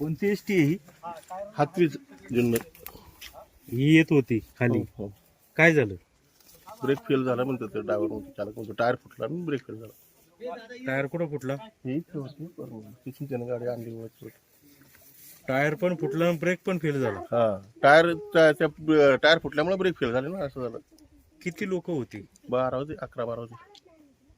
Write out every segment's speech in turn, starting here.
कोणती S T ही? हातवीज जुन्नर. ही येत होती खाली. हो. काय झालं? ब्रेक फेल झाला म्हणतो ते ड्रायव्हर म्हणतो चालक म्हणतो टायर फुटला आणि ब्रेक फेल झाला. टायर कुठं फुटला? ही इथे होती पण तिथून त्यानं गाडी आणली वरती. टायर पण फुटला ब्रेक पण फेल झाला. हा. टायर त्या त्या टायर फुटल्यामुळे ब्रेक फेल झाले ना असं झालं. किती लोक होती? बारा होते अकरा बारा होते.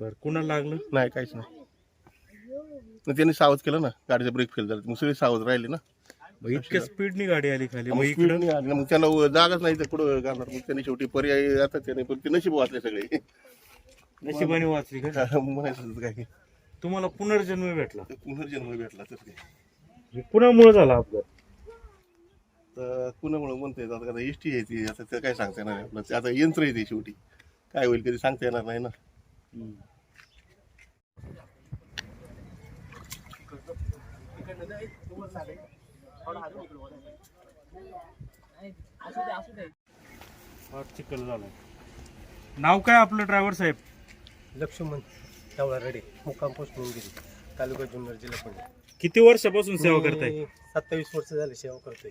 बर कुणाला लागलं? नाही काहीच नाही. मग त्यांनी सावध केलं ना गाडीचं ब्रेक फेल झालं. मग सगळी सावध राहिली ना. मग इतक्या स्पीडनी गाडी आली खाली. मग मग इकडं speed नाही आली ना. मग त्याला जागाच नाही तर कुठं घालणार. मग त्यांनी शेवटी पर्याय आता त्याने पण ते नशीब वाचले सगळे. नशिबाने वाचली का? म्हणायचं होतं काय? तुम्हाला पुनर्जन्म भेटला. पुनर्जन्म भेटला तर काय? कुणामुळे झाला अपघात? तर कुणामुळे म्हणता येत आता? एस टी आहे ती. आता ते काय सांगता येणार आहे? आपलं ते आता यंत्र आहे ते शेवटी. काय होईल कधी सांगता येणार नाही ना. झाला नाव काय आपलं ड्रायव्हर साहेब? लक्ष्मण सावळा रडे मुक्काम पोस्ट मंदिरी तालुका जुन्नर जिल्हा पुणे. किती वर्षापासून सेवा करताय? मी सत्तावीस वर्ष झाले सेवा करतोय.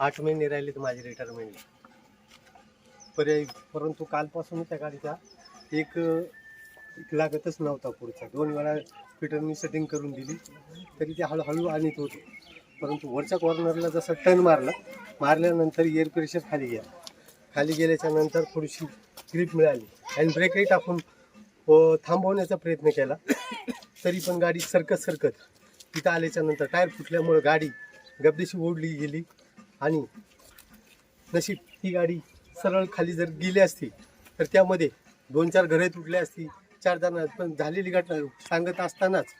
आठ महिने राहिले तर माझी रिटायरमेंट पर्याय परंतु कालपासून त्या गाडीचा एक लागतच नव्हता पुढचा. दोन वेळा फिटरनी सेटिंग करून दिली. तरी ते हळूहळू आणत होते. परंतु वरच्या कॉर्नरला जसं टर्न मारला मारल्यानंतर एअर प्रेशर खाली गेला. खाली गेल्याच्यानंतर थोडीशी ग्रीप मिळाली. आणि ब्रेकही टाकून थांबवण्याचा प्रयत्न केला. तरी पण गाडी सरकत सरकत तिथं आल्याच्यानंतर टायर फुटल्यामुळं गाडी गबदेशी ओढली गेली. आणि नशीब ही गाडी सरळ खाली जर गेली असती तर त्यामध्ये दोन चार घरे तुटले असती चार जण पण झालेली घटना सांगत असतानाच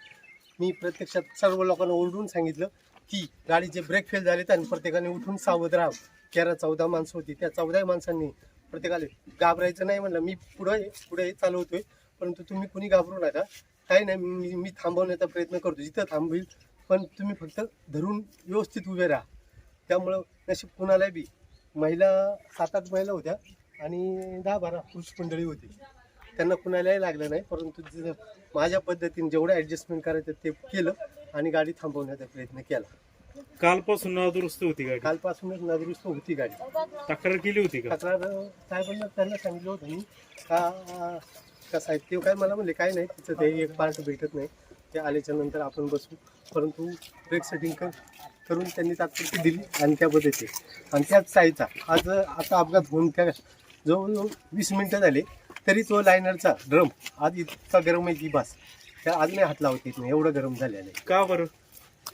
मी प्रत्यक्षात सर्व लोकांना ओरडून सांगितलं की गाडीचे ब्रेक फेल झालेत आणि प्रत्येकाने उठून सावध राहा तेरा चौदा माणसं होती. त्या चौदा माणसांनी प्रत्येकाला घाबरायचं नाही म्हणलं. मी पुढे पुढे चालवतोय परंतु तुम्ही कुणी घाबरू नका. काही नाही मी मी थांबवण्याचा प्रयत्न करतो. जिथं थांबवेल पण तुम्ही फक्त धरून व्यवस्थित उभे राहा. त्यामुळं नशीब कुणाला बी महिला सात आठ महिला होत्या आणि दहा बारा पुरुष मंडळी होती. त्यांना कुणालाही लागलं नाही परंतु जे- माझ्या पद्धतीने जेवढं ॲडजस्टमेंट करायचं ते केलं आणि गाडी थांबवण्याचा प्रयत्न केला. कालपासून दुरुस्त होती गाडी? कालपासूनच नादुरुस्त होती गाडी. तक्रार केली होती का? तक्रार साहेबांना त्यांना सांगितलं होतं मी का का साहेब ते काय मला म्हणले काय नाही तिचं ते एक पार्ट भेटत नाही. ते आल्याच्यानंतर आपण बसू. परंतु ब्रेक सेटिंग कर करून त्यांनी तात्पुरती दिली आणि त्या पद्धती आणि त्याच साईजचा आज आता अपघात होऊन त्या जवळजवळ वीस मिनटं झाले. तरी तो लायनरचा ड्रम आज इतका गरम आहे की बस. त्या आज नाही हात लावत येत नाही एवढं गरम झालेलं आहे. का बरं?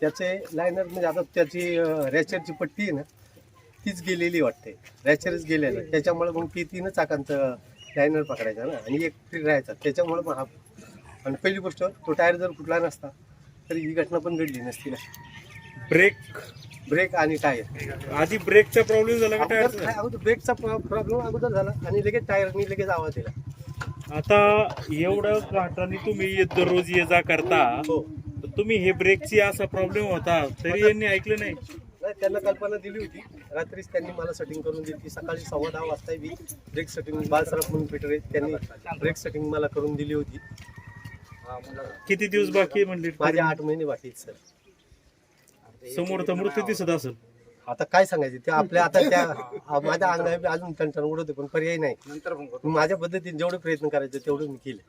त्याचे लायनर म्हणजे आता त्याची रॅचरची पट्टी आहे ना तीच गेलेली वाटते. रॅचरच गेलेलं त्याच्यामुळे मग ती तीन चाकांचं लायनर पकडायचा ना आणि एक फ्री राहायचा. त्याच्यामुळे मग हा आणि पहिली गोष्ट तो टायर जर फुटला नसता तर ही घटना पण घडली नसती ना. ब्रेक ब्रेक आणि टायर. आधी ब्रेकचा प्रॉब्लेम झाला का अगोदर टायरचा? अगोदर ब्रेकचा प्रॉब्लेम अगोदर झाला आणि लगेच टायरनी लगेच आवाज दिला. आता एवढं घाटाने तुम्ही ये- दररोज ये जा करता हो. तर तुम्ही हे ब्रेकची असा प्रॉब्लेम होता तरी यांनी ऐकलं नाही. नाही त्यांना कल्पना दिली होती. रात्रीच त्यांनी मला सेटिंग करून दिली की सकाळी सव्वा दहा वाजता मी ब्रेक सेटिंग बालसराफ म्हणून फिटर आहेत त्यांनी ब्रेक सेटिंग मला करून दिली होती. किती दिवस बाकी आहे म्हणले? माझे आठ महिने बाकी आहेत सर. समोर तर मृत्यू दिसत असेल. आता काय सांगायचे? ते आपल्या आता त्या आ- माझ्या अंगाने अजून टणटण उडवते पण पर्याय नाही. मी माझ्या पद्धतीने जेवढे प्रयत्न करायचे तेवढे मी केले.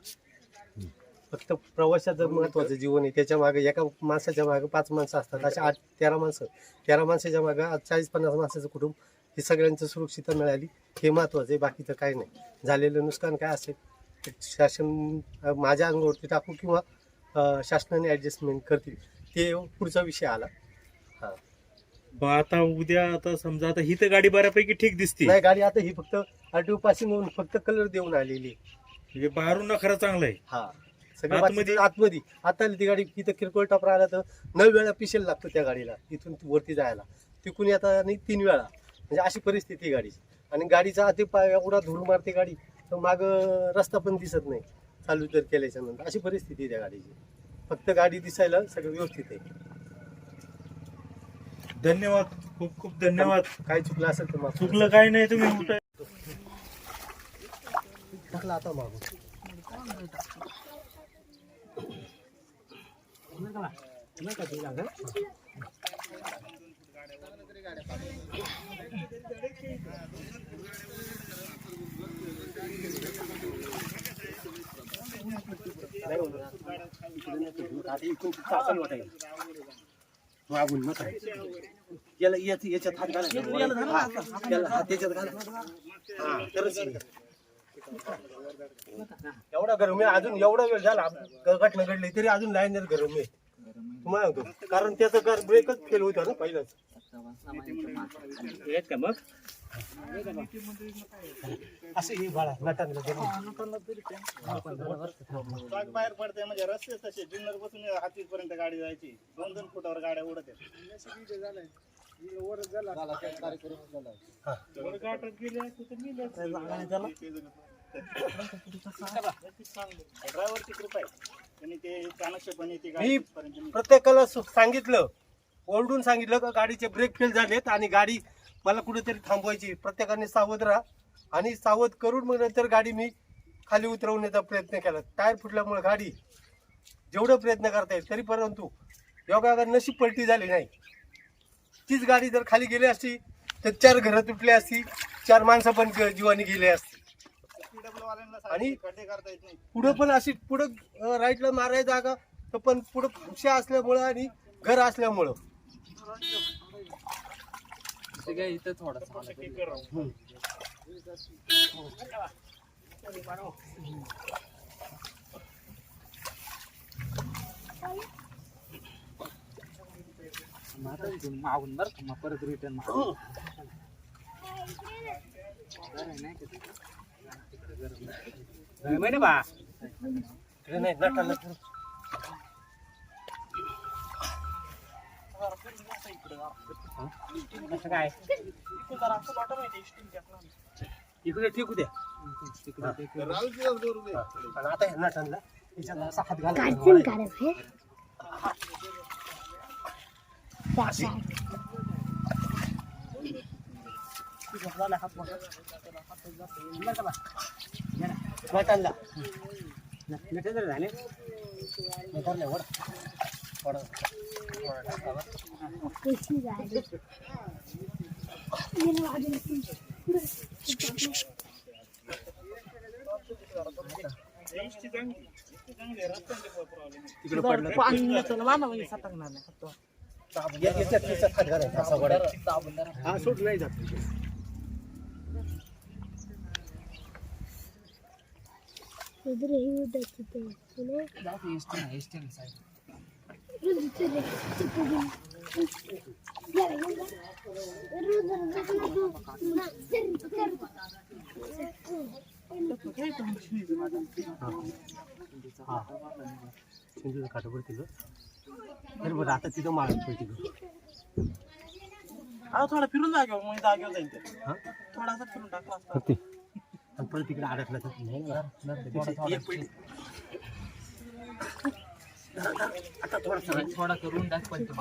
फक्त प्रवासाचं महत्वाचं जीवन आहे. त्याच्यामागे एका माणसाच्या मागे पाच माणसं असतात. अशा आठ तेरा माणसं. तेरा माणसाच्या मागे आज चाळीस पन्नास माणसाचं कुटुंब हे सगळ्यांचं सुरक्षितता मिळाली. हे महत्वाचं आहे. बाकीचं काय नाही. झालेलं नुकसान काय असेल? ते शासन अं, माझ्या अंगावरती टाकू किंवा अं, शासनाने ॲडजस्टमेंट करतील. ते पुढचा विषय आला. ब- आता उद्या आता समजा आता ही तर गाडी बऱ्यापैकी ठीक दिसते. नाही गाडी आता ही फक्त आरटीओ पासिंग होऊन फक्त कलर देऊन आलेली आहे. म्हणजे बाहेरून नखरा चांगला आहे. हा. सगळं आतमध्ये? बाकीचं आतमध्ये. आता ती गाडी तिथं किरकोळ टप राहिला तर नऊ वेळा पिशेल लागतो त्या गाडीला इथून वरती जायला. तिकून आता नाही तीन वेळा. म्हणजे अशी परिस्थिती आहे गाडीची. आणि गाडीचा अति पाय एवढा धूळ मारते गाडी तर माग रस्ता पण दिसत नाही. चालू जर केल्याच्यानंतर. अशी परिस्थिती आहे त्या गाडीची. फक्त गाडी दिसायला सगळं व्यवस्थित आहे. धन्यवाद. खूप खूप धन्यवाद. काय चुकलं असेल तर माफ करा. चुकलं काही नाही तुम्ही कुठं टाकला आता मागून. मागून मग काय? याला याच- याच्यात हात याला हात त्याच्यात घाला. हा, तरच. एवढा गरम आहे अजून एवढा वेळ झाला घटना घडली तरी अजून लाईनर गरम आहे तुम्हाला सांगतो. कारण त्याचं कार ब्रेकच फेल होता ना पहिलाच. मग? असं हे बाळा नटांना ट्रक बाहेर पडते म्हणजे रस्ते तसे. जुन्नरपासून हाती पर्यंत गाडी जायची. दोन दोन फुटावर गाड्या उडत आहेत. ड्रायव्हरची कृपा आहे. त्यांनी ते चाणक्षपणे ती गाडी मी नेली. प्रत्येकाला सु- सांगितलं ओरडून सांगितलं का गाडीचे ब्रेक फेल झालेत आणि गाडी मला कुठेतरी थांबवायची. प्रत्येकाने सावध राहा आणि सावध करून मग नंतर गाडी मी खाली उतरवण्याचा प्रयत्न केला. टायर फुटल्यामुळे गाडी जेवढं प्रयत्न करता येईल तरी परंतु योगा नशीब पलटी झाली नाही. तीच गाडी जर खाली गेली असती तर चार घरं तुटली असती चार माणसं पण जीवानी गेली असती. आणि- नाही. पुढं पण अशी पुढं राईटला मारायची जागा तर पण पुढं फुशा असल्यामुळं आणि घर असल्यामुळं. मागून बरं का मग परत रिटर्न महिने बा. नाही नटाला असं काय? इकडे ठीक द्या आणि आता हे नटांना त्याच्यात असा हात घाला नटांना वर थोडं थोडं टाकावं. एसटी चांगली एसटी चांगली आहे रस्त्यांचे हात हा सूट नाही जात उधर ही उधर चिते सुने रुद चले चिते दिन यार रुद रुद ना चल हा सिंधूचं काठोबर तिथं तर बरं आता तिथं माळ तिथं हा थोडा फिरून जागेवर मग जागेवर जाईल ते हा थोडासा फिरून टाकला असता फक्त आणि परत तिकडे अडकला तर एक पलटी. आता थोडासा थोडा करून टाक पण तू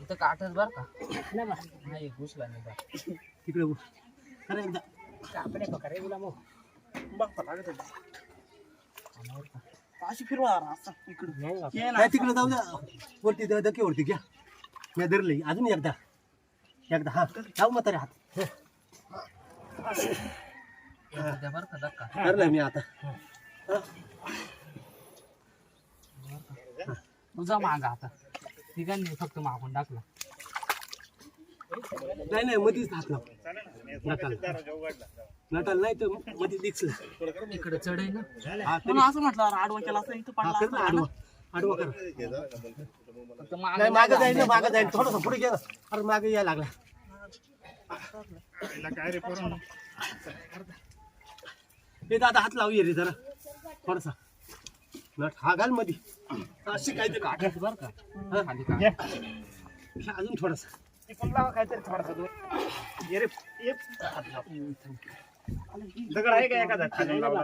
इथं काटच बर का? नाही घुसला नाही बा. तिकडे बघ. अरे एकदा. कापडे लागत अशी फिरवा असं. इकडे. नाही नाही, तिकडे जाऊ द्या. वरती द- धक्के वरती घ्या. मी धरले अजून एकदा. एकदा हा. जाऊ मग तरी हात धरलाय मी आता. तुझा मागा आता. तिघांनी फक्त मागून टाकला. नाही नाही मध्येच हात लाव नटाल. नटाल नाही तर मध्ये दिसलं इकडे चढ आहे ना. असं म्हटलं आडवा केला असं इथं पडला आडवा. आडवा कर. मागं जाईल ना मागं जाईल थोडंसं पुढे गेलं. अरे मागे यायला लागला. काय रे पोरांनो? हे दादा हात लावू ये रे जरा. थोडासा. नट हा घाल मध्ये अशी काढ. काटच बर का? हा, खाली का अजून थोडासा. तिकडून लावा काहीतरी थोडासा दूर. ये रे ये. दगड आहे का एखादा? खाली लावला